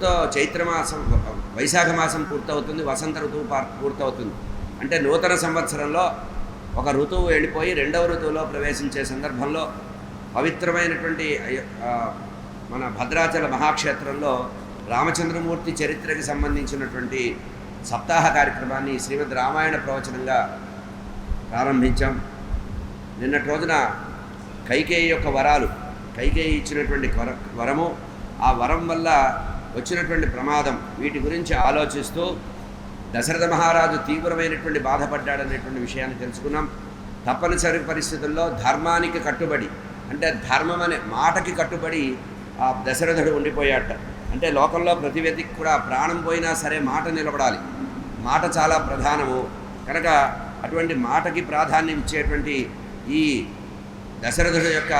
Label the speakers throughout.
Speaker 1: ఋతువుతో చైత్రమాసం వైశాఖ మాసం పూర్తవుతుంది వసంత ఋతువు పూర్తవుతుంది. అంటే నూతన సంవత్సరంలో ఒక ఋతువు వెళ్ళిపోయి రెండవ ఋతువులో ప్రవేశించే సందర్భంలో పవిత్రమైనటువంటి అయ్య- మన భద్రాచల మహాక్షేత్రంలో రామచంద్రమూర్తి చరిత్రకి సంబంధించినటువంటి సప్తాహ కార్యక్రమాన్ని శ్రీమద్ రామాయణ ప్రవచనంగా ప్రారంభించాం. నిన్నటి రోజున కైకేయి యొక్క వరాలు కైకేయి ఇచ్చినటువంటి వర వరము ఆ వరం వల్ల వచ్చినటువంటి ప్రమాదం వీటి గురించి ఆలోచిస్తూ దశరథ మహారాజు తీవ్రమైనటువంటి బాధపడ్డాడనేటువంటి విషయాన్ని తెలుసుకున్నాం. తప్పనిసరి పరిస్థితుల్లో ధర్మానికి కట్టుబడి అంటే ధర్మం అనే మాటకి కట్టుబడి ఆ దశరథుడు ఉండిపోయాట అంటే లోకంలో ప్రతి వ్యక్తికి కూడా ప్రాణం పోయినా సరే మాట నిలబడాలి. మాట చాలా ప్రధానము. కనుక అటువంటి మాటకి ప్రాధాన్యం ఇచ్చేటువంటి ఈ దశరథుడు యొక్క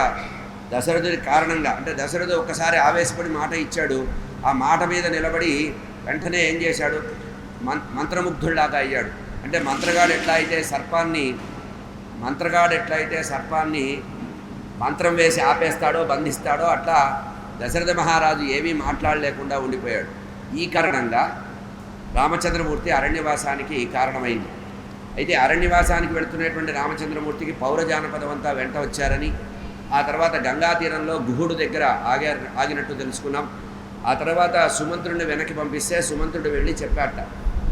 Speaker 1: దశరథుడి కారణంగా అంటే దశరథుడు ఒక్కసారి ఆవేశపడి మాట ఇచ్చాడు. ఆ మాట మీద నిలబడి వెంటనే ఏం చేశాడు? మం మంత్రముగ్ధుడిలాగా అయ్యాడు. అంటే మంత్రగాడు ఎట్లా అయితే సర్పాన్ని మంత్రగాడు ఎట్లా అయితే సర్పాన్ని మంత్రం వేసి ఆపేస్తాడో బంధిస్తాడో అట్లా దశరథ మహారాజు ఏమీ మాట్లాడలేకుండా ఉండిపోయాడు. ఈ కారణంగా రామచంద్రమూర్తి అరణ్యవాసానికి కారణమైంది. అయితే అరణ్యవాసానికి వెళుతున్నటువంటి రామచంద్రమూర్తికి పౌర జానపదం అంతా వెంట వచ్చారని ఆ తర్వాత గంగా తీరంలో గుహుడు దగ్గర ఆగారు ఆగినట్టు తెలుసుకున్నాం. ఆ తర్వాత సుమంత్రుడిని వెనక్కి పంపిస్తే సుమంత్రుడు వెళ్ళి చెప్పాట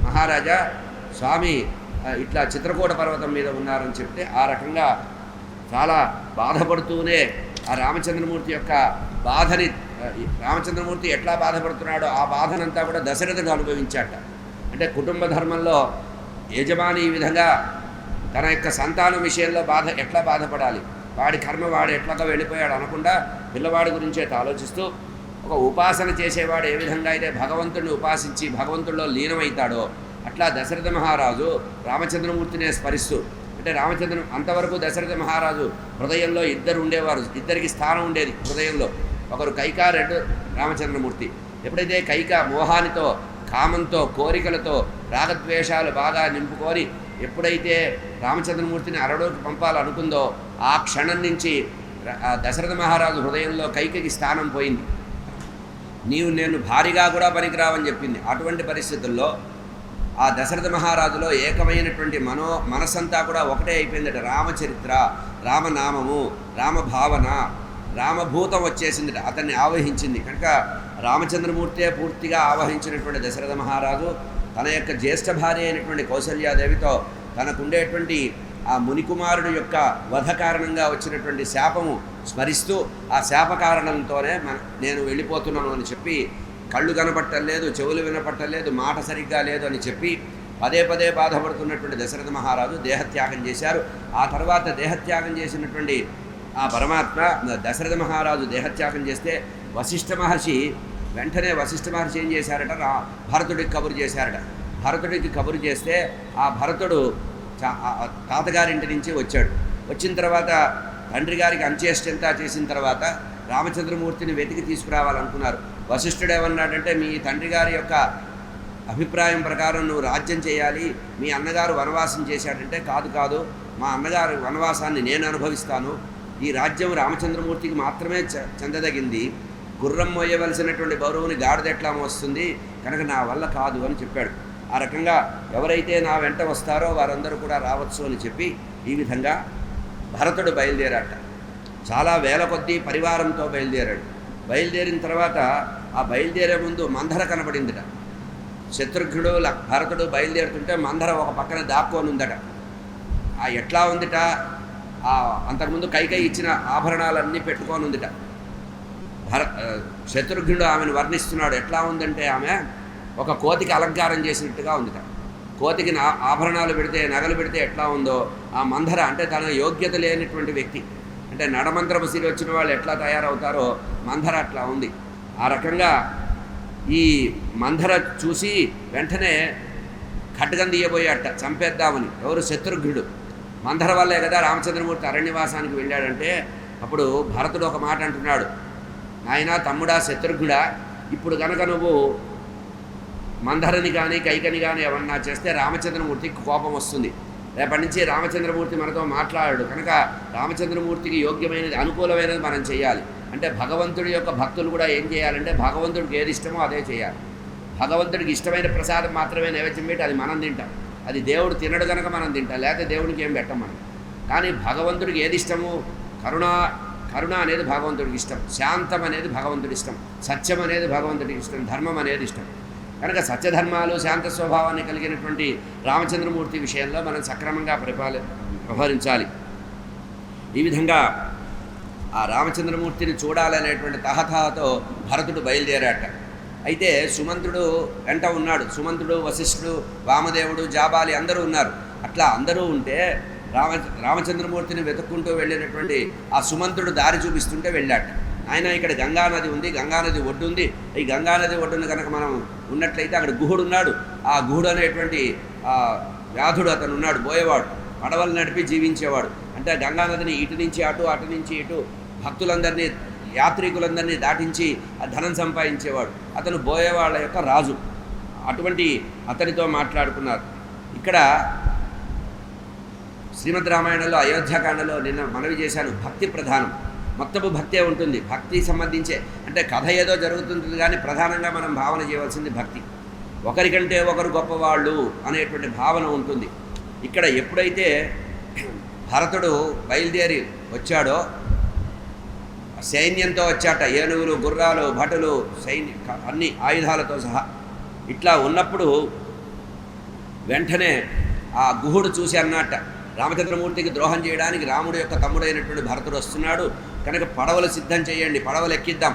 Speaker 1: మహారాజా స్వామి ఇట్లా చిత్రకూట పర్వతం మీద ఉన్నారని చెప్తే ఆ రకంగా చాలా బాధపడుతూనే ఆ రామచంద్రమూర్తి యొక్క బాధని రామచంద్రమూర్తి ఎట్లా బాధపడుతున్నాడో ఆ బాధనంతా కూడా దశరథుడు అనుభవించాట. అంటే కుటుంబ ధర్మంలో యజమాని ఈ విధంగా తన యొక్క సంతానం విషయంలో బాధ ఎట్లా బాధపడాలి? వాడి కర్మ వాడు ఎట్లాగా వెళ్ళిపోయాడు అనకుండా పిల్లవాడి గురించే ఆలోచిస్తూ ఒక ఉపాసన చేసేవాడు ఏ విధంగా అయితే భగవంతుడిని ఉపాసించి భగవంతుడిలో లీనమవుతాడో అట్లా దశరథ మహారాజు రామచంద్రమూర్తినే స్మరిస్తూ అంటే రామచంద్రం అంతవరకు దశరథ మహారాజు హృదయంలో ఇద్దరు ఉండేవారు ఇద్దరికి స్థానం ఉండేది హృదయంలో. ఒకరు కైకా రెడ్డు రామచంద్రమూర్తి. ఎప్పుడైతే కైక మోహానితో కామంతో కోరికలతో రాగద్వేషాలు బాగా నింపుకొని ఎప్పుడైతే రామచంద్రమూర్తిని అరడోకి పంపాలనుకుందో ఆ క్షణం నుంచి దశరథ మహారాజు హృదయంలో కైకకి స్థానం పోయింది. నీవు నేను భారీగా కూడా పనికిరావని చెప్పింది. అటువంటి పరిస్థితుల్లో ఆ దశరథ మహారాజులో ఏకమైనటువంటి మనో మనసంతా కూడా ఒకటే అయిపోయిందట. రామచరిత్ర రామనామము రామభావన రామభూతం వచ్చేసిందట. అతన్ని ఆవహించింది. కనుక రామచంద్రమూర్తే పూర్తిగా ఆవహించినటువంటి దశరథ మహారాజు తన యొక్క జ్యేష్ఠ భార్య అయినటువంటి కౌసల్యాదేవితో తనకుండేటువంటి ఆ మునికుమారుడు యొక్క వధ కారణంగా వచ్చినటువంటి శాపము స్మరిస్తూ ఆ శాప కారణంతోనే మన నేను వెళ్ళిపోతున్నాను అని చెప్పి కళ్ళు కనపట్టలేదు చెవులు వినపట్టలేదు మాట సరిగ్గా లేదు అని చెప్పి పదే పదే బాధపడుతున్నటువంటి దశరథ మహారాజు దేహత్యాగం చేశారు. ఆ తర్వాత దేహత్యాగం చేసినటువంటి ఆ పరమాత్మ దశరథ మహారాజు దేహత్యాగం చేస్తే వశిష్ఠ మహర్షి వెంటనే వశిష్ఠ మహర్షి ఏం చేశారట? భరతుడికి కబురు చేశారట. భరతుడికి కబురు చేస్తే ఆ భరతుడు తాతగారింటి నుంచి వచ్చాడు. వచ్చిన తర్వాత తండ్రి గారికి అంత్యేష్టంతా చేసిన తర్వాత రామచంద్రమూర్తిని వెతికి తీసుకురావాలనుకున్నారు. వశిష్ఠుడు ఏమన్నాడంటే మీ తండ్రి గారి యొక్క అభిప్రాయం ప్రకారం నువ్వు రాజ్యం చేయాలి. మీ అన్నగారు వనవాసం చేశాడంటే కాదు కాదు మా అన్నగారు వనవాసాన్ని నేను అనుభవిస్తాను. ఈ రాజ్యం రామచంద్రమూర్తికి మాత్రమే చ- చెందదగింది. గుర్రం మోయవలసినటువంటి గౌరవుని గాడిదెట్లా మోస్తుంది? కనుక నా వల్ల కాదు అని చెప్పాడు. ఆ రకంగా ఎవరైతే నా వెంట వస్తారో వారందరూ కూడా రావచ్చు అని చెప్పి ఈ విధంగా భరతుడు బయలుదేరాట. చాలా వేల కొద్దీ పరివారంతో బయలుదేరాడు. బయలుదేరిన తర్వాత ఆ బయలుదేరే ముందు మందర కనబడిందిట. శత్రుఘ్నుడు భరతుడు బయలుదేరుతుంటే మందర ఒక పక్కన దాక్కోనుందట. ఉందట ఆ ఎట్లా ఉందిట? ఆ అంతకుముందు కైకై ఇచ్చిన ఆభరణాలన్నీ పెట్టుకొని ఉందిట భర శత్రుఘ్నుడు ఆమెను వర్ణిస్తున్నాడు. ఎట్లా ఉందంటే ఆమె ఒక కోతికి అలంకారం చేసినట్టుగా ఉందిట కోతికి ఆభరణాలు పెడితే నగలు పెడితే ఎట్లా ఉందో ఆ మందర అంటే తన యోగ్యత లేనటువంటి వ్యక్తి. అంటే నడమంత్రపు సిరి వచ్చిన వాళ్ళు ఎట్లా తయారవుతారో మందర అట్లా ఉంది. ఆ రకంగా ఈ మందర చూసి వెంటనే ఖడ్గం తీయబోయాట చంపేద్దామని. ఎవరు? శత్రుఘ్నుడు. మందర వల్లే కదా రామచంద్రమూర్తి అరణ్యవాసానికి వెళ్ళాడంటే అప్పుడు భరతుడు ఒక మాట అంటున్నాడు. నాయన తమ్ముడా శత్రుఘ్నుడా ఇప్పుడు కనుక నువ్వు మందరని కానీ కైకని కానీ ఏమన్నా చేస్తే రామచంద్రమూర్తికి కోపం వస్తుంది. రేపటి నుంచి రామచంద్రమూర్తి మనతో మాట్లాడాడు. కనుక రామచంద్రమూర్తికి యోగ్యమైనది అనుకూలమైనది మనం చేయాలి. అంటే భగవంతుడి యొక్క భక్తులు కూడా ఏం చేయాలంటే భగవంతుడికి ఏది ఇష్టమో అదే చేయాలి. భగవంతుడికి ఇష్టమైన ప్రసాదం మాత్రమే నైవేద్యం పెట్టి అది మనం తింటాం. అది దేవుడు తినడు కనుక మనం తింటాం. లేకపోతే దేవుడికి ఏం పెట్టం మనం. కానీ భగవంతుడికి ఏది ఇష్టము కరుణ కరుణ అనేది భగవంతుడికి ఇష్టం. శాంతం అనేది భగవంతుడి ఇష్టం. సత్యం అనేది భగవంతుడికి ఇష్టం. ధర్మం అనేది ఇష్టం. కనుక సత్యధర్మాలు శాంత స్వభావాన్ని కలిగినటువంటి రామచంద్రమూర్తి విషయంలో మనం సక్రమంగా పరిపాలి వ్యవహరించాలి. ఈ విధంగా ఆ రామచంద్రమూర్తిని చూడాలనేటువంటి తహతహతో భరతుడు బయలుదేరాట. అయితే సుమంత్రుడు వెంట ఉన్నాడు. సుమంత్రుడు వశిష్ఠుడు వామదేవుడు జాబాలి అందరూ ఉన్నారు. అట్లా అందరూ ఉంటే రామ రామచంద్రమూర్తిని వెతుక్కుంటూ వెళ్ళినటువంటి ఆ సుమంత్రుడు దారి చూపిస్తుంటే వెళ్ళాట. ఆయన ఇక్కడ గంగానది ఉంది గంగానది ఒడ్డు ఉంది. ఈ గంగానది ఒడ్డున కనుక మనం ఉన్నట్లయితే అక్కడ గుహుడు ఉన్నాడు. ఆ గుహుడు అనేటువంటి వ్యాధుడు అతను ఉన్నాడు పోయేవాడు పడవలు నడిపి జీవించేవాడు. అంటే గంగానదిని ఇటు నుంచి అటు అటు నుంచి ఇటు భక్తులందరినీ యాత్రికులందరినీ దాటించి ఆ ధనం సంపాదించేవాడు. అతను బోయేవాళ్ళ యొక్క రాజు. అటువంటి అతనితో మాట్లాడుకున్నారు. ఇక్కడ శ్రీమద్ రామాయణంలో అయోధ్యాకాండలో నిన్న మనవి చేశాను భక్తి ప్రధానం. మొత్తము భక్తే ఉంటుంది. భక్తి సంబంధించే అంటే కథ ఏదో జరుగుతుంది కానీ ప్రధానంగా మనం భావన చేయవలసింది భక్తి. ఒకరికంటే ఒకరు గొప్పవాళ్ళు అనేటువంటి భావన ఉంటుంది. ఇక్కడ ఎప్పుడైతే భరతుడు బయలుదేరి వచ్చాడో సైన్యంతో వచ్చాట ఏనుగులు గుర్రాలు భటులు సైన్య అన్ని ఆయుధాలతో సహా. ఇట్లా ఉన్నప్పుడు వెంటనే ఆ గుహుడు చూసి అన్నట్ట రామచంద్రమూర్తికి ద్రోహం చేయడానికి రాముడు యొక్క తమ్ముడైనటువంటి భరతుడు వస్తున్నాడు. కనుక పడవలు సిద్ధం చేయండి పడవలు ఎక్కిద్దాం.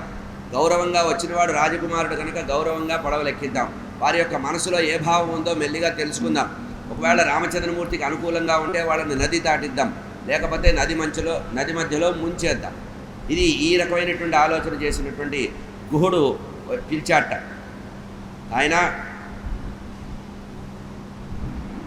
Speaker 1: గౌరవంగా వచ్చినవాడు రాజకుమారుడు కనుక గౌరవంగా పడవలు ఎక్కిద్దాం. వారి యొక్క మనసులో ఏ భావం ఉందో మెల్లిగా తెలుసుకుందాం. ఒకవేళ రామచంద్రమూర్తికి అనుకూలంగా ఉంటే వాళ్ళని నది దాటిద్దాం. లేకపోతే నది మంచులో నది మధ్యలో ముంచేద్దాం. ఇది ఈ రకమైనటువంటి ఆలోచన చేసినటువంటి గుహుడు పిలిచాట ఆయన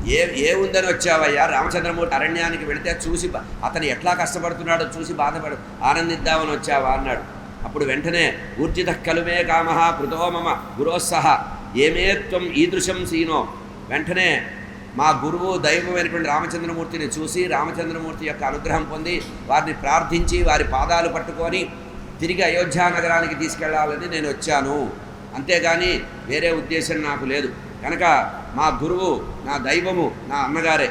Speaker 1: ఏ ఏ ఉందని వచ్చావయ్యా? రామచంద్రమూర్తి అరణ్యానికి వెళితే చూసి అతను ఎట్లా కష్టపడుతున్నాడో చూసి బాధపడు. ఆనందిద్దామని వచ్చావా? అన్నాడు. అప్పుడు వెంటనే ఊర్జిత కలుమే కామ కృతో మమ గురోత్సహ ఏమే త్వం ఈదృశం సీనో. వెంటనే మా గురువు దైవమైనటువంటి రామచంద్రమూర్తిని చూసి రామచంద్రమూర్తి యొక్క అనుగ్రహం పొంది వారిని ప్రార్థించి వారి పాదాలు పట్టుకొని తిరిగి అయోధ్యా నగరానికి తీసుకెళ్ళాలని నేను వచ్చాను. అంతేగాని వేరే ఉద్దేశం నాకు లేదు. కనుక మా గురువు నా దైవము నా అన్నగారే.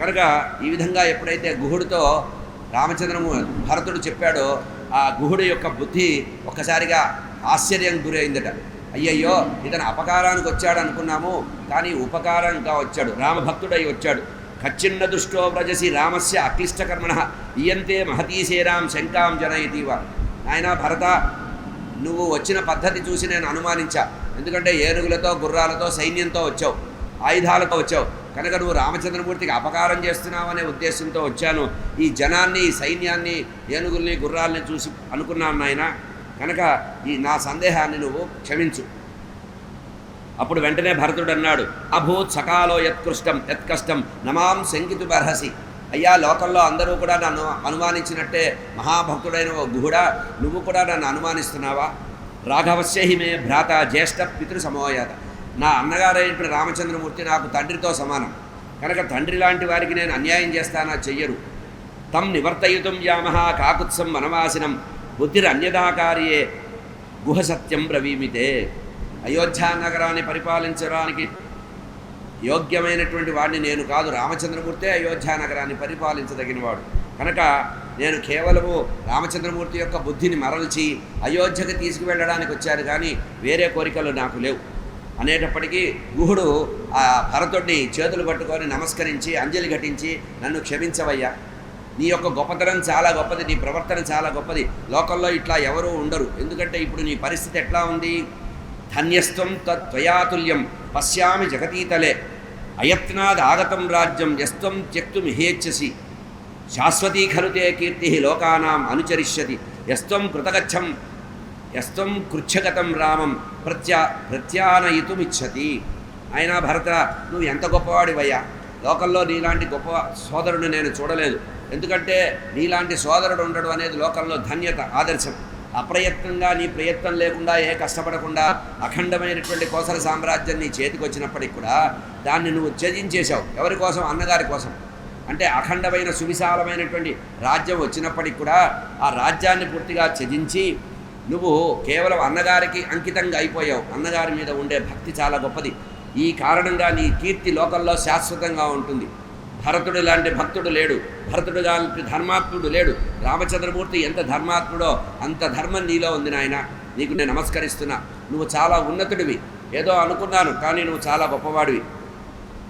Speaker 1: కనుక ఈ విధంగా ఎప్పుడైతే గుహుడితో రామచంద్రము భరతుడు చెప్పాడో ఆ గుహుడు యొక్క బుద్ధి ఒక్కసారిగా ఆశ్చర్యం గురైందట అయ్యయ్యో ఇతను అపకారానికి వచ్చాడు అనుకున్నాము కానీ ఉపకారంగా వచ్చాడు రామభక్తుడై వచ్చాడు. కచ్చిన్న దుష్టో వ్రజసి రామస్య అక్లిష్టకర్మణ ఇయంతే మహతీశేరాం శంకాం జనయతీవ నాయన భరత నువ్వు వచ్చిన పద్ధతి చూసి నేను అనుమానించా. ఎందుకంటే ఏనుగులతో గుర్రాలతో సైన్యంతో వచ్చావు. ఆయుధాలతో వచ్చావు. కనుక నువ్వు రామచంద్రమూర్తికి అపకారం చేస్తున్నావు అనే ఉద్దేశంతో వచ్చాను. ఈ జనాన్ని ఈ సైన్యాన్ని ఏనుగుల్ని గుర్రాల్ని చూసి అనుకున్నాను నాయన. కనుక ఈ నా సందేహాన్ని నువ్వు క్షమించు. అప్పుడు వెంటనే భరతుడు అన్నాడు అభూత్ సకాలో యత్కృష్టం యత్కష్టం నమాం శంకితు బర్హసి. అయ్యా లోకంలో అందరూ కూడా నన్ను అనుమానించినట్టే మహాభక్తుడైన ఓ గుహుడా నువ్వు కూడా నన్ను అనుమానిస్తున్నావా? రాఘవస్యహి మే భ్రాత జ్యేష్ఠ పితృ సమోయాత నా అన్నగారైనటువంటి రామచంద్రమూర్తి నాకు తండ్రితో సమానం. కనుక తండ్రి లాంటి వారికి నేను అన్యాయం చేస్తానా చెయ్యరు. తం నివర్తయుతం యామహ కాకుత్సం వనవాసినం బుద్ధిరన్యదాకార్యే గుహ సత్యం బ్రవీమితే. అయోధ్యా నగరాన్ని పరిపాలించడానికి యోగ్యమైనటువంటి వాడిని నేను కాదు. రామచంద్రమూర్తే అయోధ్యా నగరాన్ని పరిపాలించదగినవాడు. కనుక నేను కేవలము రామచంద్రమూర్తి యొక్క బుద్ధిని మరల్చి అయోధ్యకి తీసుకువెళ్ళడానికి వచ్చారు కానీ వేరే కోరికలు నాకు లేవు. అనేటప్పటికీ గుహుడు ఆ భరతుడిని చేతులు పట్టుకొని నమస్కరించి అంజలి ఘటించి నన్ను క్షమించవయ్యా. నీ యొక్క గొప్పతనం చాలా గొప్పది నీ ప్రవర్తన చాలా గొప్పది. లోకల్లో ఇట్లా ఎవరూ ఉండరు. ఎందుకంటే ఇప్పుడు నీ పరిస్థితి ఎట్లా ఉంది? ధన్యస్వం తత్వయాతుల్యం పశ్యామి జగతీతలే. అయత్నాద్ ఆగతం రాజ్యం యస్త్వం త్యక్తు మిహేచ్ఛసి శాశ్వతీ ఖలు తే కీర్తి లోకానాం అనుచరిష్యతి. యస్త్వం కృతగచ్చం యస్త్వం కృచ్ఛగతం రామం ప్రత్యా ప్రత్యానయితుమిచ్చతి. అయినా భరత నువ్వు ఎంత గొప్పవాడివయ్యా? లోకంలో నీలాంటి గొప్ప సోదరుడు నేను చూడలేదు. ఎందుకంటే నీలాంటి సోదరుడు ఉండడం అనేది లోకంలో ధన్యత ఆదర్శం. అప్రయత్నంగా నీ ప్రయత్నం లేకుండా ఏ కష్టపడకుండా అఖండమైనటువంటి కోసల సామ్రాజ్యం నీ చేతికి వచ్చినప్పటికి కూడా దాన్ని నువ్వు త్యజించేశావు. ఎవరి కోసం? అన్నగారి కోసం. అంటే అఖండమైన సువిశాలమైనటువంటి రాజ్యం వచ్చినప్పటికి కూడా ఆ రాజ్యాన్ని పూర్తిగా త్యజించి నువ్వు కేవలం అన్నగారికి అంకితంగా అయిపోయావు. అన్నగారి మీద ఉండే భక్తి చాలా గొప్పది. ఈ కారణంగా నీ కీర్తి లోకల్లో శాశ్వతంగా ఉంటుంది. భరతుడు లాంటి భక్తుడు లేడు. భరతుడు లాంటి ధర్మాత్ముడు లేడు. రామచంద్రమూర్తి ఎంత ధర్మాత్ముడో అంత ధర్మం నీలో ఉంది నాయన. నీకు నేను నమస్కరిస్తున్నా. నువ్వు చాలా ఉన్నతుడివి. ఏదో అనుకున్నాను కానీ నువ్వు చాలా గొప్పవాడివి.